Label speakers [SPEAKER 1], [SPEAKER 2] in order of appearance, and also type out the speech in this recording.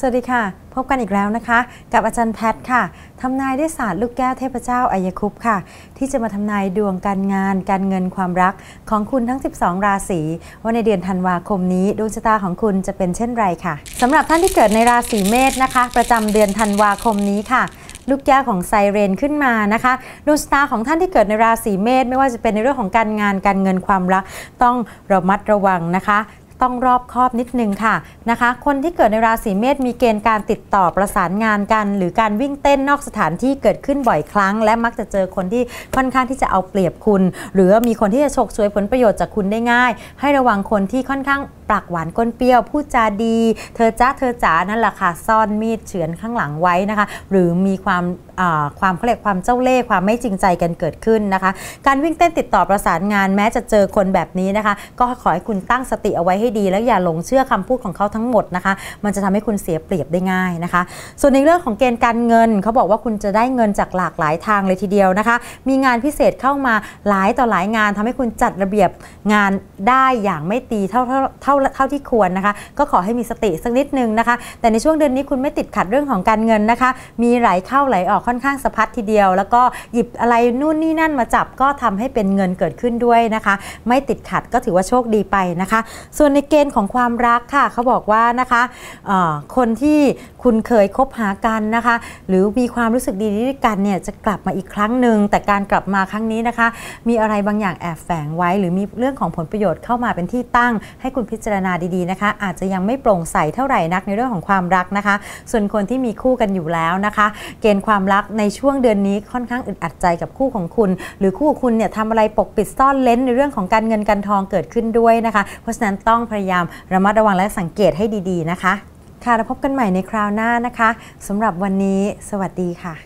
[SPEAKER 1] สวัสดีค่ะ พบกันอีกแล้วนะคะ กับอาจารย์แพทย์ค่ะทำนายด้วยศาสตร์ลูกแก้วเทพเจ้าอายคุปต์ค่ะ ที่จะมาทำนายดวงการงาน การเงินความรักของคุณทั้ง 12 ราศีว่าในเดือนธันวาคมนี้ดวงชะตาของคุณจะเป็นเช่นไรค่ะสำหรับท่านที่เกิดในราศีเมษนะคะ ประจำเดือนธันวาคมนี้ค่ะลูกแก้วของไซเรนขึ้นมานะคะดวงชะตาของท่านที่เกิดในราศีเมษไม่ว่าจะเป็นในเรื่องของการงานการเงินความรักต้องระมัดระวังนะคะ ต้องรอบคอบนิดนึงค่ะนะคะ คนที่เกิดในราศีเมษมีเกณฑ์การติดต่อประสานงานกัน หรือการวิ่งเต้นนอกสถานที่เกิดขึ้นบ่อยครั้ง และมักจะเจอคนที่ค่อนข้างที่จะเอาเปรียบคุณ หรือมีคนที่จะฉกฉวยผลประโยชน์จากคุณได้ง่าย ให้ระวังคนที่ค่อนข้าง ปากหวานก้นเปรี้ยวพูดจาดี เธอจ้าเธอจ๋านั่นแหละค่ะซ่อนมีดเฉือนข้างหลังไว้นะคะ หรือมีความความเขาเรียกความเจ้าเล่ห์ความไม่จริงใจกันเกิดขึ้นนะคะ การวิ่งเต้นติดต่อประสานงานแม้จะเจอคนแบบนี้นะคะ ก็ขอให้คุณตั้งสติเอาไว้ให้ดี แล้วอย่าหลงเชื่อคำพูดของเขาทั้งหมดนะคะ มันจะทำให้คุณเสียเปรียบได้ง่ายนะคะ ส่วนในเรื่องของเกณฑ์การเงินเขาบอกว่าคุณจะได้เงินจากหลากหลายทางเลยทีเดียวนะคะ มีงานพิเศษเข้ามาหลายต่อหลายงานทำให้คุณจัดระเบียบงานได้อย่างไม่ตีเท่าเท่าเท่าเท่าที่ควรนะคะ ก็ขอให้มีสติสักนิดนึงนะคะ แต่ในช่วงเดือนนี้คุณไม่ติดขัดเรื่องของการเงินนะคะ มีไหลเข้าไหลออกค่อนข้างสะพัดทีเดียว แล้วก็หยิบอะไรนู่นนี่นั่นมาจับก็ทำให้เป็นเงินเกิดขึ้นด้วยนะคะ ไม่ติดขัดก็ถือว่าโชคดีไปนะคะ ส่วนในเกณฑ์ของความรักค่ะเขาบอกว่านะคะคนที่คุณเคยคบหากันนะคะ หรือมีความรู้สึกดีด้วยกันเนี่ยจะกลับมาอีกครั้งหนึ่งแต่การกลับมาครั้งนี้นะคะ มีอะไรบางอย่างแอบแฝงไว้ หรือมีเรื่องของผลประโยชน์เข้ามาเป็นที่ตั้งให้คุณพิจารณาดีๆนะคะ อาจจะยังไม่โปร่งใสเท่าไหร่นักในเรื่องของความรักนะคะ ส่วนคนที่มีคู่กันอยู่แล้วนะคะ เกณฑ์ความรักในช่วงเดือนนี้ค่อนข้างอึดอัดใจกับคู่ของคุณ หรือคู่คุณเนี่ยทำอะไรปกปิดซ่อนเลนในเรื่องของการเงินการทองเกิดขึ้นด้วยนะคะ เพราะฉะนั้นต้องพยายามระมัดระวังและสังเกตให้ดี ๆนะคะ ค่ะแล้วพบกันใหม่ในคราวหน้านะคะสำหรับวันนี้ สวัสดีค่ะ